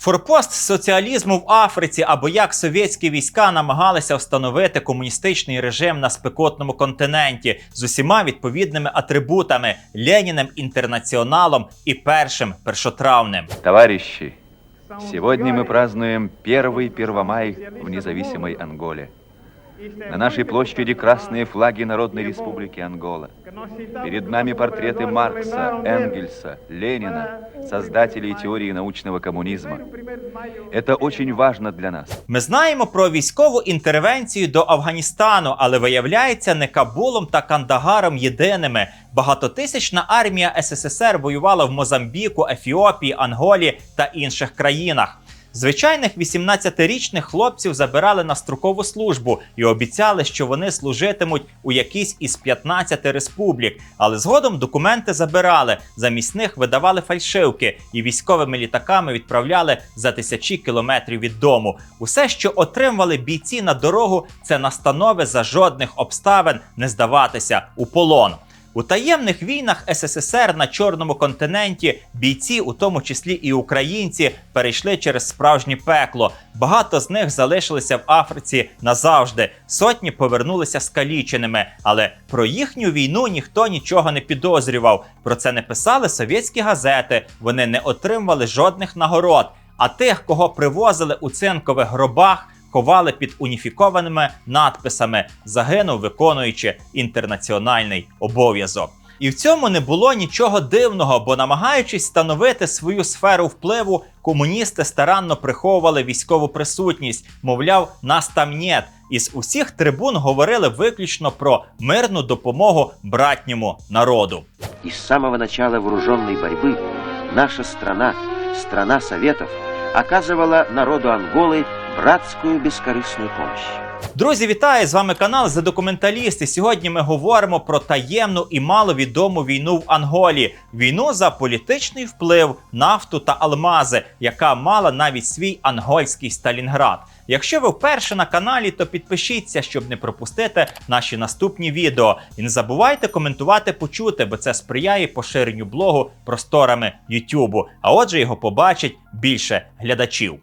Форпост соціалізму в Африці або як совєтські війська намагалися встановити комуністичний режим на спекотному континенті з усіма відповідними атрибутами Леніним інтернаціоналом і першим першотравним. Товариші, сьогодні ми празнуємо перший Первомай в незалежній Анголе. На нашей площади красные флаги Народной Республики Ангола. Перед нами портреты Маркса, Энгельса, Ленина, создателей теории научного коммунизма. Это очень важно для нас. Ми знаємо про військову інтервенцію до Афганістану, але виявляється, не Кабулом та Кандагаром єдиними. Багатотисячна армія СССР воювала в Мозамбіку, Ефіопії, Анголі та інших країнах. Звичайних 18-річних хлопців забирали на строкову службу і обіцяли, що вони служитимуть у якійсь із 15 республік. Але згодом документи забирали, замість них видавали фальшивки і військовими літаками відправляли за тисячі кілометрів від дому. Усе, що отримували бійці на дорогу, це настанови за жодних обставин не здаватися у полон. У таємних війнах СССР на чорному континенті бійці, у тому числі і українці, перейшли через справжнє пекло. Багато з них залишилися в Африці назавжди. Сотні повернулися скаліченими. Але про їхню війну ніхто нічого не підозрював. Про це не писали совєтські газети. Вони не отримували жодних нагород. А тих, кого привозили у цинкових гробах, ховали під уніфікованими надписами Загинув, виконуючи інтернаціональний обов'язок. І в цьому не було нічого дивного, бо намагаючись становити свою сферу впливу, комуністи старанно приховували військову присутність, мовляв, нас там нет. Із усіх трибун говорили виключно про мирну допомогу братньому народу. И с самого начала вооруженной борьбы наша страна, страна Советов, оказывала народу Анголы братскую бескорыстную помощь. Друзі, вітаю! З вами канал «За документаліст». І сьогодні ми говоримо про таємну і маловідому війну в Анголі. Війну за політичний вплив, нафту та алмази, яка мала навіть свій ангольський Сталінград. Якщо ви вперше на каналі, то підпишіться, щоб не пропустити наші наступні відео. І не забувайте коментувати, почути, бо це сприяє поширенню блогу просторами Ютубу. А отже, його побачить більше глядачів.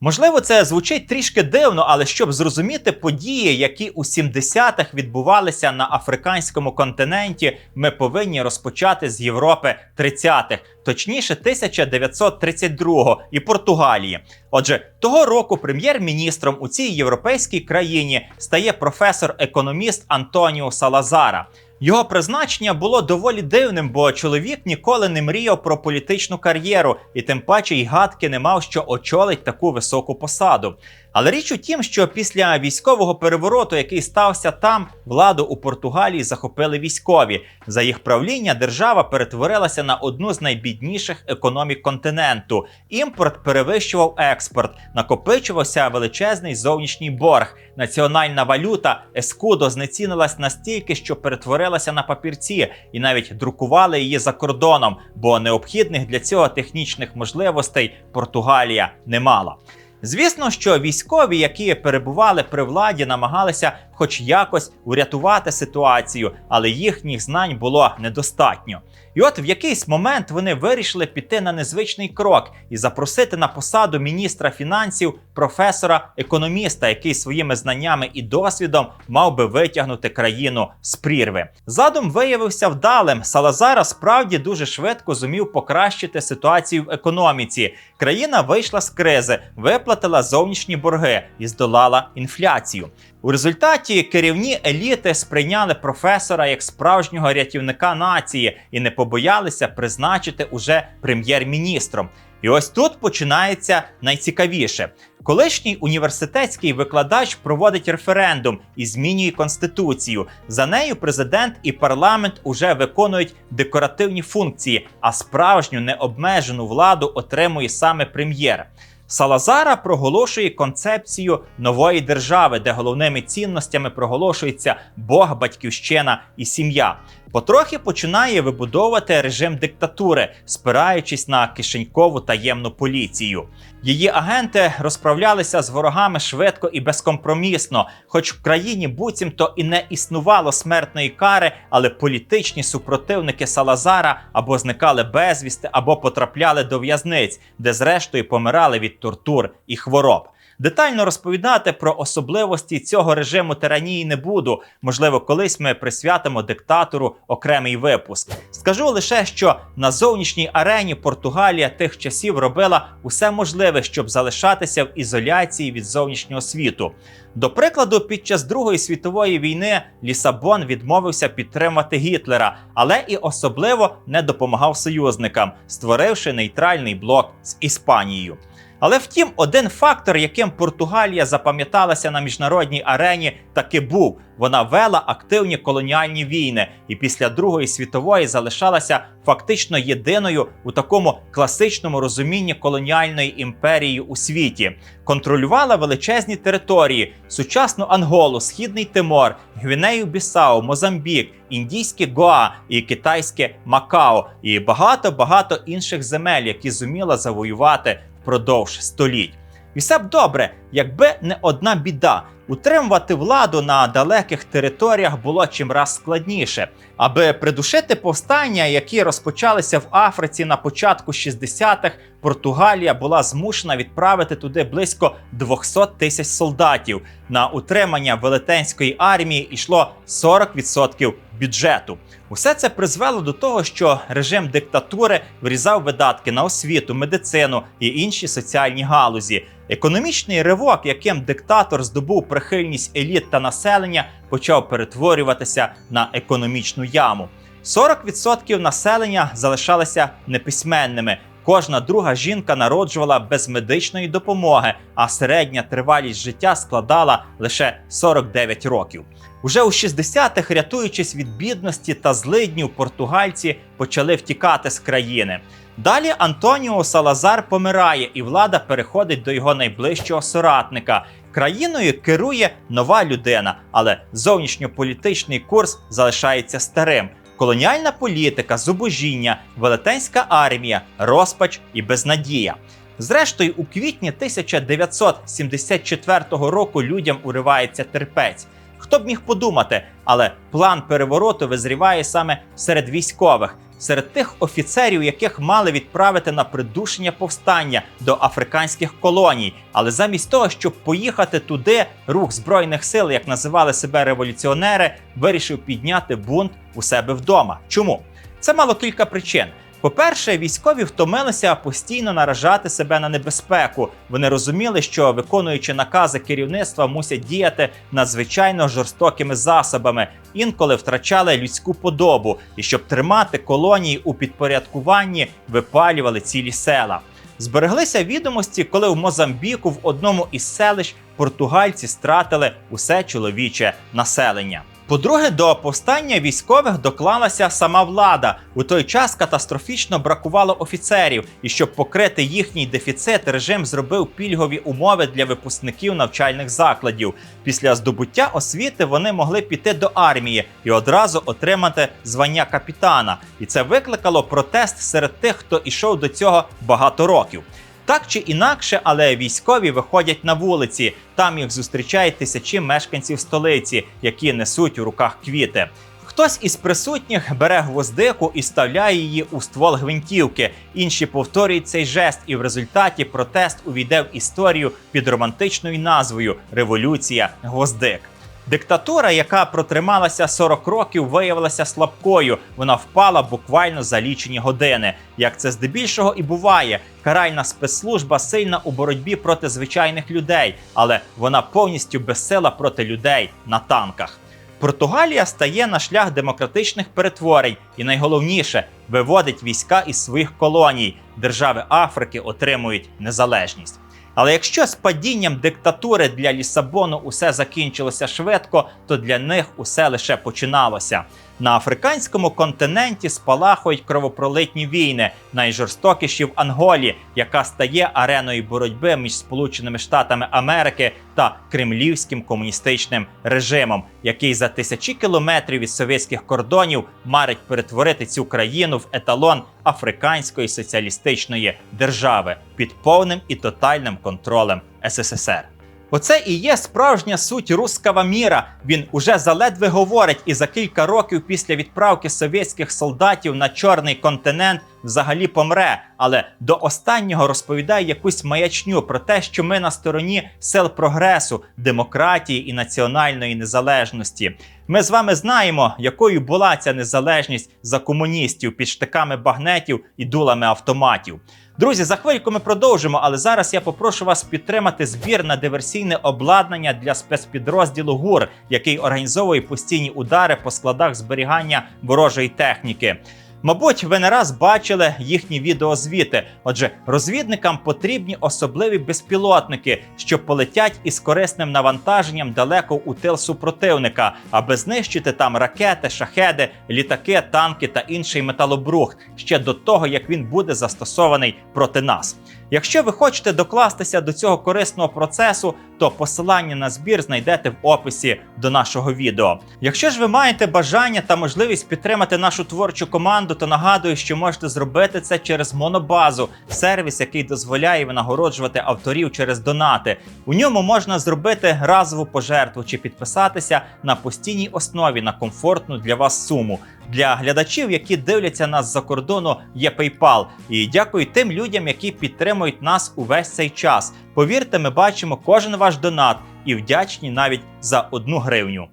Можливо, це звучить трішки дивно, але щоб зрозуміти події, які у 70-х відбувалися на африканському континенті, ми повинні розпочати з Європи 30-х, точніше 1932-го і Португалії. Отже, того року прем'єр-міністром у цій європейській країні стає професор-економіст Антоніо Салазара. Його призначення було доволі дивним, бо чоловік ніколи не мріяв про політичну кар'єру і тим паче й гадки не мав, що очолить таку високу посаду. Але річ у тім, що після військового перевороту, який стався там, владу у Португалії захопили військові. За їх правління держава перетворилася на одну з найбідніших економік континенту. Імпорт перевищував експорт, накопичувався величезний зовнішній борг. Національна валюта ескудо знецінилась настільки, що перетворилася на папірці, і навіть друкували її за кордоном, бо необхідних для цього технічних можливостей Португалія не мала. Звісно, що військові, які перебували при владі, намагалися хоч якось урятувати ситуацію, але їхніх знань було недостатньо. І от в якийсь момент вони вирішили піти на незвичний крок і запросити на посаду міністра фінансів професора-економіста, який своїми знаннями і досвідом мав би витягнути країну з прірви. Задум виявився вдалим. Салазара справді дуже швидко зумів покращити ситуацію в економіці. Країна вийшла з кризи, виплатила зовнішні борги і здолала інфляцію. У результаті керівні еліти сприйняли професора як справжнього рятівника нації і не побоялися призначити уже прем'єр-міністром. І ось тут починається найцікавіше. Колишній університетський викладач проводить референдум і змінює конституцію. За нею президент і парламент уже виконують декоративні функції, а справжню необмежену владу отримує саме прем'єр. Салазара проголошує концепцію нової держави, де головними цінностями проголошується Бог, батьківщина і сім'я. Потрохи починає вибудовувати режим диктатури, спираючись на кишенькову таємну поліцію. Її агенти розправлялися з ворогами швидко і безкомпромісно, хоч в країні буцімто і не існувало смертної кари, але політичні супротивники Салазара або зникали безвісти, або потрапляли до в'язниць, де зрештою помирали від тортур і хвороб. Детально розповідати про особливості цього режиму тиранії не буду. Можливо, колись ми присвятимо диктатору окремий випуск. Скажу лише, що на зовнішній арені Португалія тих часів робила усе можливе, щоб залишатися в ізоляції від зовнішнього світу. До прикладу, під час Другої світової війни Лісабон відмовився підтримати Гітлера, але і особливо не допомагав союзникам, створивши нейтральний блок з Іспанією. Але втім, один фактор, яким Португалія запам'яталася на міжнародній арені, таки був. Вона вела активні колоніальні війни і після Другої світової залишалася фактично єдиною у такому класичному розумінні колоніальної імперії у світі. Контролювала величезні території: сучасну Анголу, Східний Тимор, Гвінею Бісау, Мозамбік, індійське Гоа і китайське Макао, і багато багато інших земель, які зуміла завоювати впродовж століть. І все б добре, якби не одна біда. Утримувати владу на далеких територіях було чимраз складніше. Аби придушити повстання, які розпочалися в Африці на початку 60-х, Португалія була змушена відправити туди близько 200 тисяч солдатів. На утримання велетенської армії йшло 40% бюджету. Усе це призвело до того, що режим диктатури врізав видатки на освіту, медицину і інші соціальні галузі. Економічний ривок, яким диктатор здобув прихильність еліт та населення, почав перетворюватися на економічну яму. 40% населення залишалися неписьменними. Кожна друга жінка народжувала без медичної допомоги, а середня тривалість життя складала лише 49 років. Уже у 60-х, рятуючись від бідності та злиднів, португальці почали втікати з країни. Далі Антоніо Салазар помирає, і влада переходить до його найближчого соратника. Країною керує нова людина, але зовнішньополітичний курс залишається старим. Колоніальна політика, зубожіння, велетенська армія, розпач і безнадія. Зрештою, у квітні 1974 року людям уривається терпець. Хто б міг подумати, але план перевороту визріває саме серед військових, серед тих офіцерів, яких мали відправити на придушення повстання до африканських колоній. Але замість того, щоб поїхати туди, рух збройних сил, як називали себе революціонери, вирішив підняти бунт у себе вдома. Чому? Це мало кілька причин. По-перше, військові втомилися постійно наражати себе на небезпеку. Вони розуміли, що виконуючи накази керівництва, мусять діяти надзвичайно жорстокими засобами, інколи втрачали людську подобу, і щоб тримати колонії у підпорядкуванні, випалювали цілі села. Збереглися відомості, коли в Мозамбіку в одному із селищ португальці стратили усе чоловіче населення. По-друге, до повстання військових доклалася сама влада. У той час катастрофічно бракувало офіцерів, і щоб покрити їхній дефіцит, режим зробив пільгові умови для випускників навчальних закладів. Після здобуття освіти вони могли піти до армії і одразу отримати звання капітана. І це викликало протест серед тих, хто ішов до цього багато років. Так чи інакше, але військові виходять на вулиці. Там їх зустрічають тисячі мешканців столиці, які несуть у руках квіти. Хтось із присутніх бере гвоздику і вставляє її у ствол гвинтівки. Інші повторюють цей жест, і в результаті протест увійде в історію під романтичною назвою Революція Гвоздик. Диктатура, яка протрималася 40 років, виявилася слабкою. Вона впала буквально за лічені години. Як це здебільшого і буває, каральна спецслужба сильна у боротьбі проти звичайних людей, але вона повністю безсила проти людей на танках. Португалія стає на шлях демократичних перетворень і найголовніше виводить війська із своїх колоній. Держави Африки отримують незалежність. Але якщо з падінням диктатури для Лісабону усе закінчилося швидко, то для них усе лише починалося. На африканському континенті спалахують кровопролитні війни, найжорстокіші в Анголі, яка стає ареною боротьби між Сполученими Штатами Америки та кремлівським комуністичним режимом, який за тисячі кілометрів від совєтських кордонів марить перетворити цю країну в еталон африканської соціалістичної держави під повним і тотальним контролем СССР. Оце і є справжня суть рускава міра. Він уже заледве говорить, і за кілька років після відправки совєтських солдатів на чорний континент взагалі помре. Але до останнього розповідає якусь маячню про те, що ми на стороні сил прогресу, демократії і національної незалежності. Ми з вами знаємо, якою була ця незалежність за комуністів під штиками багнетів і дулами автоматів. Друзі, за хвильку ми продовжимо, але зараз я попрошу вас підтримати збір на диверсійне обладнання для спецпідрозділу ГУР, який організовує постійні удари по складах зберігання ворожої техніки. Мабуть, ви не раз бачили їхні відеозвіти. Отже, розвідникам потрібні особливі безпілотники, що полетять із корисним навантаженням далеко у тил супротивника, аби знищити там ракети, шахеди, літаки, танки та інший металобрухт ще до того, як він буде застосований проти нас. Якщо ви хочете докластися до цього корисного процесу, то посилання на збір знайдете в описі до нашого відео. Якщо ж ви маєте бажання та можливість підтримати нашу творчу команду, то нагадую, що можете зробити це через Монобазу, сервіс, який дозволяє винагороджувати авторів через донати. У ньому можна зробити разову пожертву чи підписатися на постійній основі на комфортну для вас суму. Для глядачів, які дивляться нас за кордону, є PayPal. І дякую тим людям, які підтримують нас увесь цей час. Повірте, ми бачимо кожен ваш донат і вдячні навіть за одну гривню.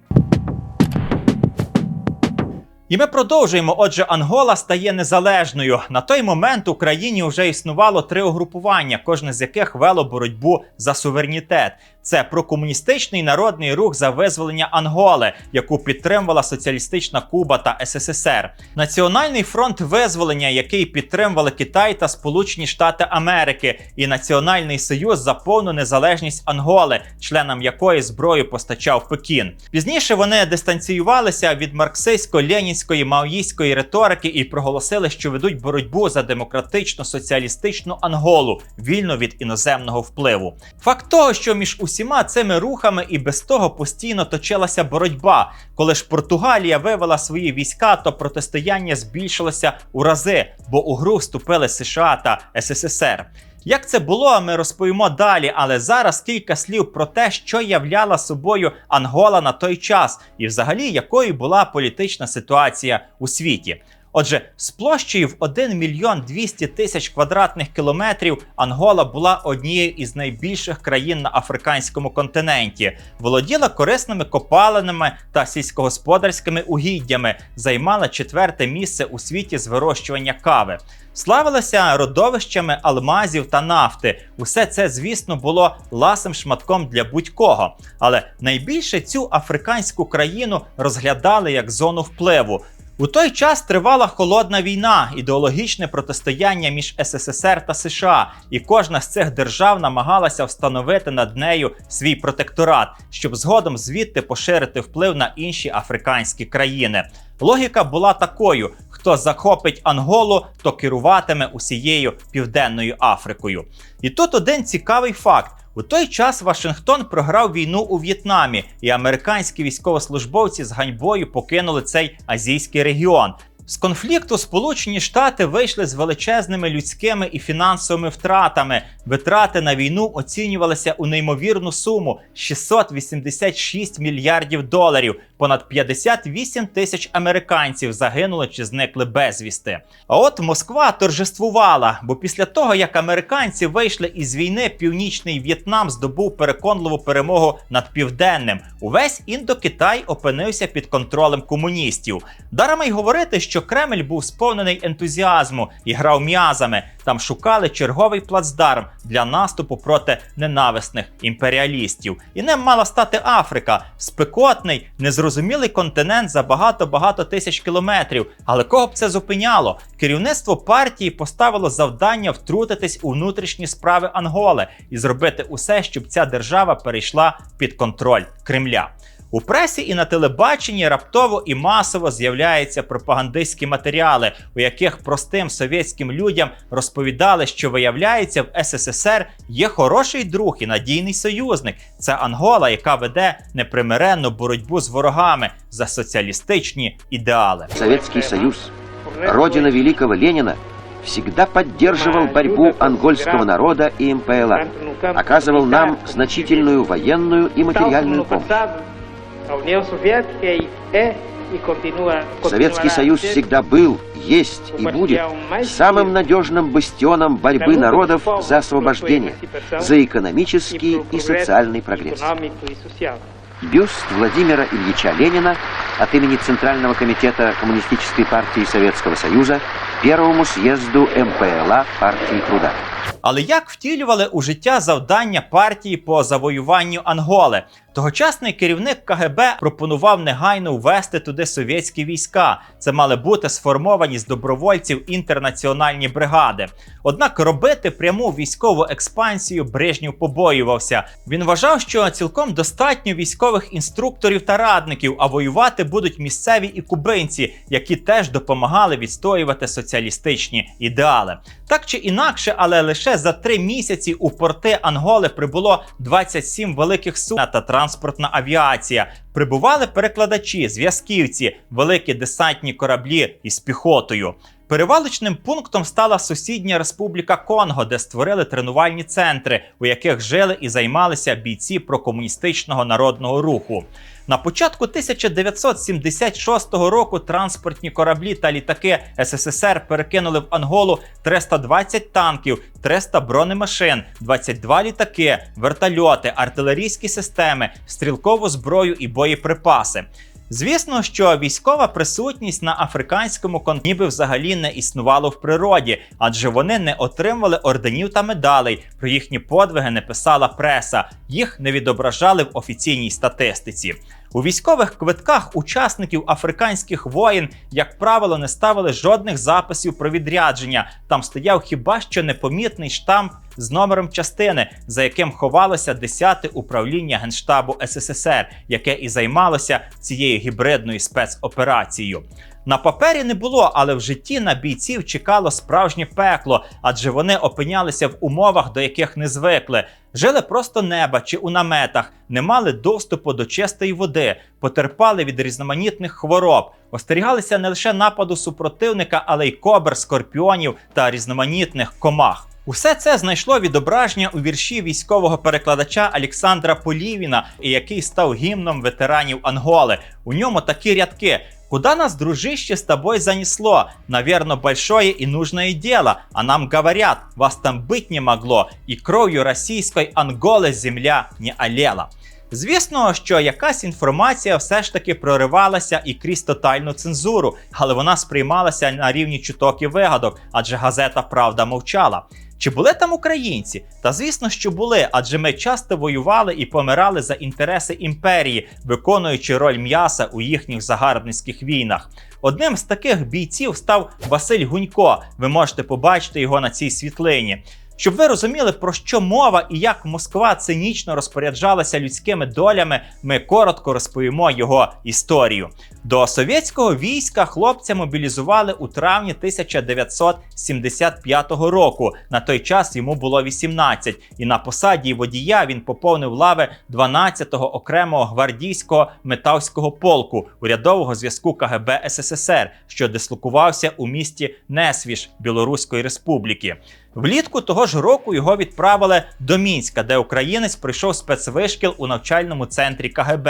І ми продовжуємо. Отже, Ангола стає незалежною. На той момент в Україні вже існувало три угрупування, кожне з яких вело боротьбу за суверенітет. Це прокомуністичний народний рух за визволення Анголи, яку підтримувала соціалістична Куба та СССР, Національний фронт визволення, який підтримували Китай та Сполучені Штати Америки, і Національний Союз за повну незалежність Анголи, членам якої зброю постачав Пекін. Пізніше вони дистанціювалися від марксистсько-ленінської маоїстської риторики і проголосили, що ведуть боротьбу за демократичну соціалістичну Анголу, вільну від іноземного впливу. Факт того, що між усіма цими рухами і без того постійно точилася боротьба. Коли ж Португалія вивела свої війська, то протистояння збільшилося у рази, бо у гру вступили США та СССР. Як це було, ми розповімо далі, але зараз кілька слів про те, що являла собою Ангола на той час, і взагалі якою була політична ситуація у світі. Отже, з площею в 1 мільйон 200 тисяч квадратних кілометрів Ангола була однією із найбільших країн на африканському континенті, володіла корисними копалинами та сільськогосподарськими угіддями, займала четверте місце у світі з вирощування кави. Славилася родовищами алмазів та нафти. Усе це, звісно, було ласим шматком для будь-кого. Але найбільше цю африканську країну розглядали як зону впливу. У той час тривала холодна війна, ідеологічне протистояння між СССР та США, і кожна з цих держав намагалася встановити над нею свій протекторат, щоб згодом звідти поширити вплив на інші африканські країни. Логіка була такою: хто захопить Анголу, то керуватиме усією південною Африкою. І тут один цікавий факт. У той час Вашингтон програв війну у В'єтнамі, і американські військовослужбовці з ганьбою покинули цей азійський регіон. З конфлікту Сполучені Штати вийшли з величезними людськими і фінансовими втратами. Витрати на війну оцінювалися у неймовірну суму 686 мільярдів доларів. Понад 58 тисяч американців загинули чи зникли безвісти. А от Москва торжествувала, бо після того, як американці вийшли із війни, північний В'єтнам здобув переконливу перемогу над південним. Увесь індокитай опинився під контролем комуністів. Дарма й говорити, що Кремль був сповнений ентузіазму і грав м'язами. Там шукали черговий плацдарм для наступу проти ненависних імперіалістів. І ним мала стати Африка, спекотний, незрозумілий континент за багато-багато тисяч кілометрів. Але кого б це зупиняло? Керівництво партії поставило завдання втрутитись у внутрішні справи Анголи і зробити усе, щоб ця держава перейшла під контроль Кремля. У пресі і на телебаченні раптово і масово з'являються пропагандистські матеріали, у яких простим совєтським людям розповідали, що виявляється в СССР є хороший друг і надійний союзник. Це Ангола, яка веде непримиренну боротьбу з ворогами за соціалістичні ідеали. Советский Союз, родина великого Ленина, всегда поддерживал борьбу ангольского народа и МПЛА, оказывал нам значительную военную и материальную помощь. Советский Союз всегда был, есть и будет самым надежным бастионом борьбы народов за освобождение, за экономический и социальный прогресс. Бюст Владимира Ильича Ленина от имени Центрального комитета Коммунистической партии Советского Союза Первому съезду МПЛА партии труда. Але як втілювали у життя завдання партії по завоюванню Анголи? Тогочасний керівник КГБ пропонував негайно ввести туди совєтські війська. Це мали бути сформовані з добровольців інтернаціональні бригади. Однак робити пряму військову експансію Брежнєв побоювався. Він вважав, що цілком достатньо військових інструкторів та радників, а воювати будуть місцеві і кубинці, які теж допомагали відстоювати соціалістичні ідеали. Так чи інакше, але лише за три місяці у порти Анголи прибуло 27 великих суден та транспортна авіація. Прибували перекладачі, зв'язківці, великі десантні кораблі із піхотою. Перевалочним пунктом стала сусідня республіка Конго, де створили тренувальні центри, у яких жили і займалися бійці прокомуністичного народного руху. На початку 1976 року транспортні кораблі та літаки СССР перекинули в Анголу 320 танків, 300 бронемашин, 22 літаки, вертольоти, артилерійські системи, стрілкову зброю і боєприпаси. Звісно, що військова присутність на африканському континенті ніби взагалі не існувало в природі, адже вони не отримували орденів та медалей. Про їхні подвиги не писала преса, їх не відображали в офіційній статистиці. У військових квитках учасників африканських воєн, як правило, не ставили жодних записів про відрядження. Там стояв хіба що непомітний штамп з номером частини, за яким ховалося 10-те управління Генштабу СССР, яке і займалося цією гібридною спецоперацією. На папері не було, але в житті на бійців чекало справжнє пекло, адже вони опинялися в умовах, до яких не звикли. Жили просто неба чи у наметах, не мали доступу до чистої води, потерпали від різноманітних хвороб, остерігалися не лише нападу супротивника, але й кобр, скорпіонів та різноманітних комах. Усе це знайшло відображення у вірші військового перекладача Олександра Полівіна, який став гімном ветеранів Анголи. У ньому такі рядки. Куда нас, дружище, с тобой занесло? Наверно, большое и нужное дело. А нам говорят, вас там быть не могло, и кров'ю російської Анголи земля не олела. Звісно, що якась інформація все ж таки проривалася і крізь тотальну цензуру, але вона сприймалася на рівні чуток і вигадок, адже газета Правда мовчала. Чи були там українці? Та звісно, що були, адже ми часто воювали і помирали за інтереси імперії, виконуючи роль м'яса у їхніх загарбницьких війнах. Одним з таких бійців став Василь Гунько. Ви можете побачити його на цій світлині. Щоб ви розуміли, про що мова і як Москва цинічно розпоряджалася людськими долями, ми коротко розповімо його історію. До совєтського війська хлопця мобілізували у травні 1975 року. На той час йому було 18, і на посаді водія він поповнив лави 12-го окремого гвардійського метавського полку урядового зв'язку КГБ СССР, що дислокувався у місті Несвіж Білоруської Республіки. Влітку того ж року його відправили до Мінська, де українець пройшов спецвишкіл у навчальному центрі КГБ.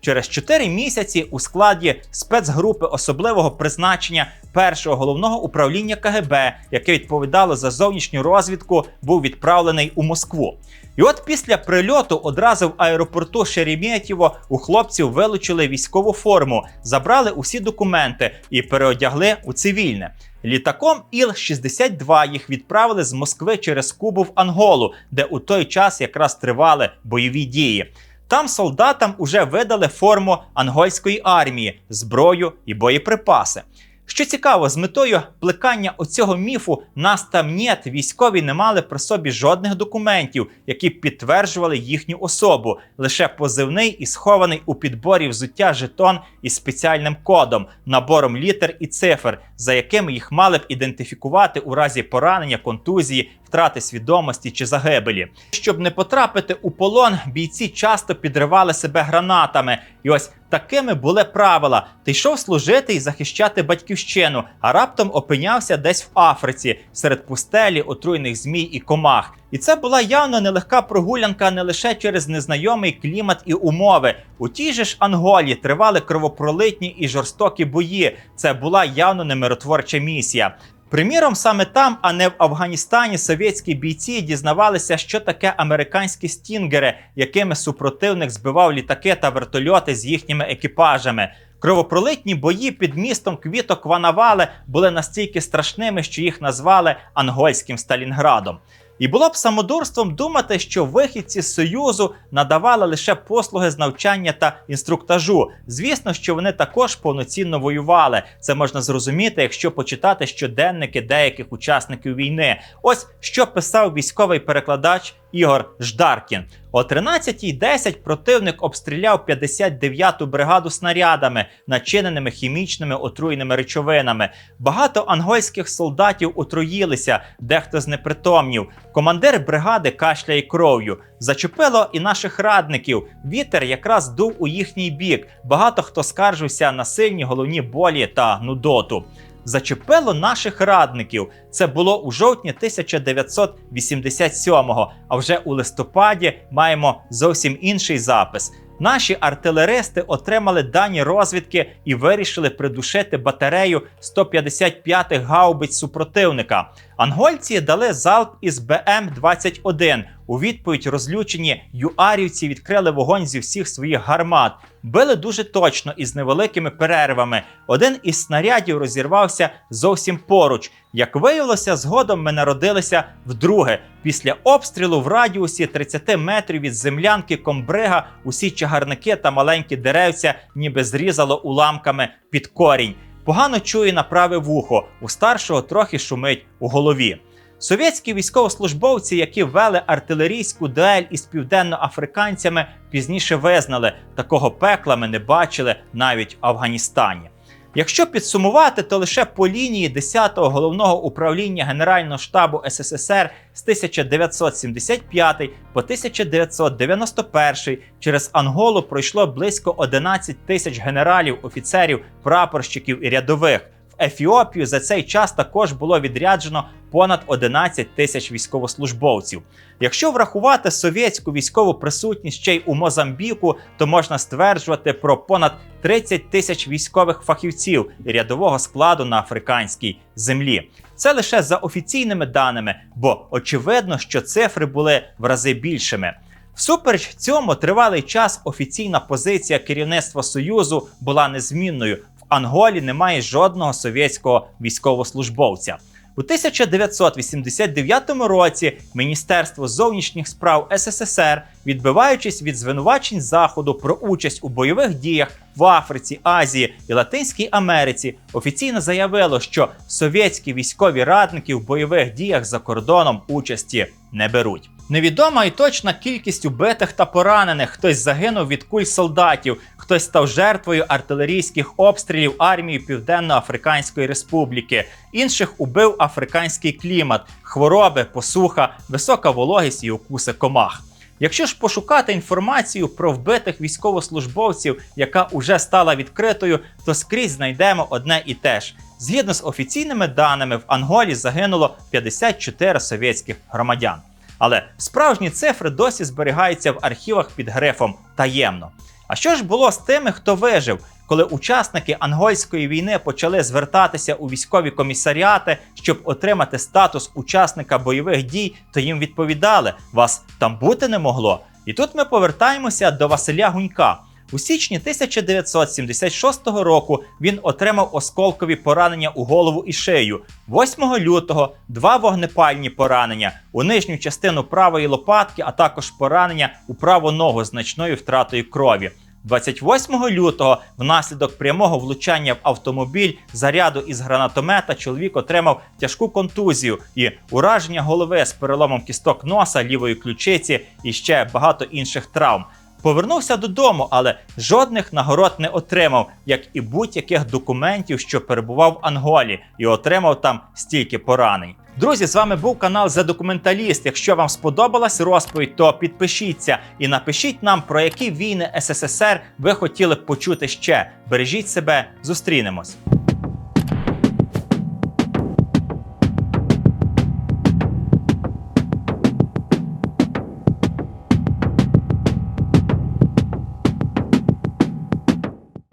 Через 4 місяці у складі спецгрупи особливого призначення першого головного управління КГБ, яке відповідало за зовнішню розвідку, був відправлений у Москву. І от після прильоту одразу в аеропорту Шереметьєво у хлопців вилучили військову форму, забрали усі документи і переодягли у цивільне. Літаком Іл-62 їх відправили з Москви через Кубу в Анголу, де у той час якраз тривали бойові дії. Там солдатам уже видали форму ангольської армії, зброю і боєприпаси. Що цікаво, з метою плекання оцього міфу нас там нет, військові не мали при собі жодних документів, які підтверджували їхню особу, лише позивний і схований у підборі взуття жетон із спеціальним кодом, набором літер і цифр, за якими їх мали б ідентифікувати у разі поранення, контузії, втрати свідомості чи загибелі. Щоб не потрапити у полон, бійці часто підривали себе гранатами. І ось такими були правила. Ти йшов служити і захищати батьківщину, а раптом опинявся десь в Африці серед пустелі, отруйних змій і комах. І це була явно нелегка прогулянка не лише через незнайомий клімат і умови. У тій же ж Анголі тривали кровопролитні і жорстокі бої. Це була явно немиротворча місія. Приміром, саме там, а не в Афганістані, совєтські бійці дізнавалися, що таке американські стінгери, якими супротивник збивав літаки та вертольоти з їхніми екіпажами. Кровопролитні бої під містом Квіток Ванавале були настільки страшними, що їх назвали Ангольським Сталінградом. І було б самодурством думати, що вихідці з Союзу надавали лише послуги з навчання та інструктажу. Звісно, що вони також повноцінно воювали. Це можна зрозуміти, якщо почитати щоденники деяких учасників війни. Ось що писав військовий перекладач Ігор Ждаркін. О 13.10 противник обстріляв 59-ту бригаду снарядами, начиненими хімічними отруйними речовинами. Багато ангольських солдатів отруїлися, дехто знепритомнів. Командир бригади кашляє кров'ю. Зачепило і наших радників. Вітер якраз дув у їхній бік. Багато хто скаржився на сильні головні болі та нудоту. Зачепило наших радників. Це було у жовтні 1987-го. А вже у листопаді маємо зовсім інший запис. Наші артилеристи отримали дані розвідки і вирішили придушити батарею 155-х гаубиць супротивника. Ангольці дали залп із БМ-21. У відповідь розлючені юарівці відкрили вогонь зі всіх своїх гармат. Били дуже точно і з невеликими перервами. Один із снарядів розірвався зовсім поруч. Як виявилося, згодом ми народилися вдруге. Після обстрілу в радіусі 30 метрів від землянки комбрига усі чагарники та маленькі деревця ніби зрізало уламками під корінь. Погано чує на праве вухо, у старшого трохи шумить у голові. Совєтські військовослужбовці, які вели артилерійську дуель із південноафриканцями, пізніше визнали, такого пекла ми не бачили навіть в Афганістані. Якщо підсумувати, то лише по лінії 10-го головного управління Генерального штабу СССР з 1975 по 1991 через Анголу пройшло близько 11 тисяч генералів, офіцерів, прапорщиків і рядових. В Ефіопію за цей час також було відряджено понад 11 тисяч військовослужбовців. Якщо врахувати совєтську військову присутність ще й у Мозамбіку, то можна стверджувати про понад 30 тисяч військових фахівців рядового складу на африканській землі. Це лише за офіційними даними, бо очевидно, що цифри були в рази більшими. Всупереч цьому тривалий час офіційна позиція керівництва Союзу була незмінною. В Анголі немає жодного совєтського військовослужбовця. У 1989 році Міністерство зовнішніх справ СССР, відбиваючись від звинувачень Заходу про участь у бойових діях в Африці, Азії і Латинській Америці, офіційно заявило, що совєтські військові радники в бойових діях за кордоном участі не беруть. Невідома і точна кількість убитих та поранених. Хтось загинув від куль солдатів, хтось став жертвою артилерійських обстрілів армії Південно-Африканської Республіки. Інших убив африканський клімат, хвороби, посуха, висока вологість і укуси комах. Якщо ж пошукати інформацію про вбитих військовослужбовців, яка уже стала відкритою, то скрізь знайдемо одне і те ж. Згідно з офіційними даними, в Анголі загинуло 54 совєтських громадян. Але справжні цифри досі зберігаються в архівах під грифом таємно. А що ж було з тими, хто вижив, коли учасники ангольської війни почали звертатися у військові комісаріати, щоб отримати статус учасника бойових дій, то їм відповідали: вас там бути не могло. І тут ми повертаємося до Василя Гунька. У січні 1976 року він отримав осколкові поранення у голову і шию. 8 лютого два вогнепальні поранення у нижню частину правої лопатки, а також поранення у праву ногу значною втратою крові. 28 лютого, внаслідок прямого влучання в автомобіль заряду із гранатомета, чоловік отримав тяжку контузію і ураження голови з переломом кісток носа, лівої ключиці і ще багато інших травм. Повернувся додому, але жодних нагород не отримав, як і будь-яких документів, що перебував в Анголі, і отримав там стільки поранень. Друзі, з вами був канал The Документаліст. Якщо вам сподобалась розповідь, то підпишіться і напишіть нам, про які війни СССР ви хотіли б почути ще. Бережіть себе, зустрінемось.